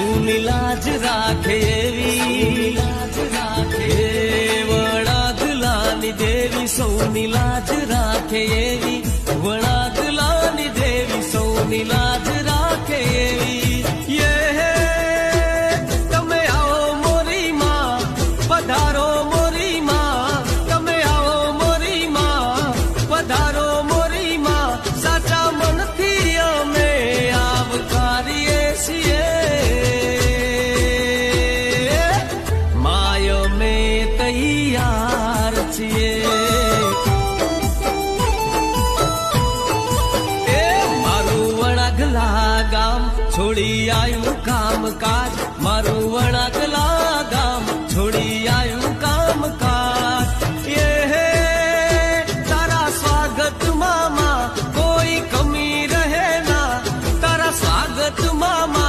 સૌની લાજ રાખે એવી વડાદલાની દેવી સૌની લાજ રાખે એવી વડાદલાની દેવી સૌની લાજ રાખે એવી છીએ. એ મારું વણગલા ગામ છોડી આવ્યું કામકાજ મારું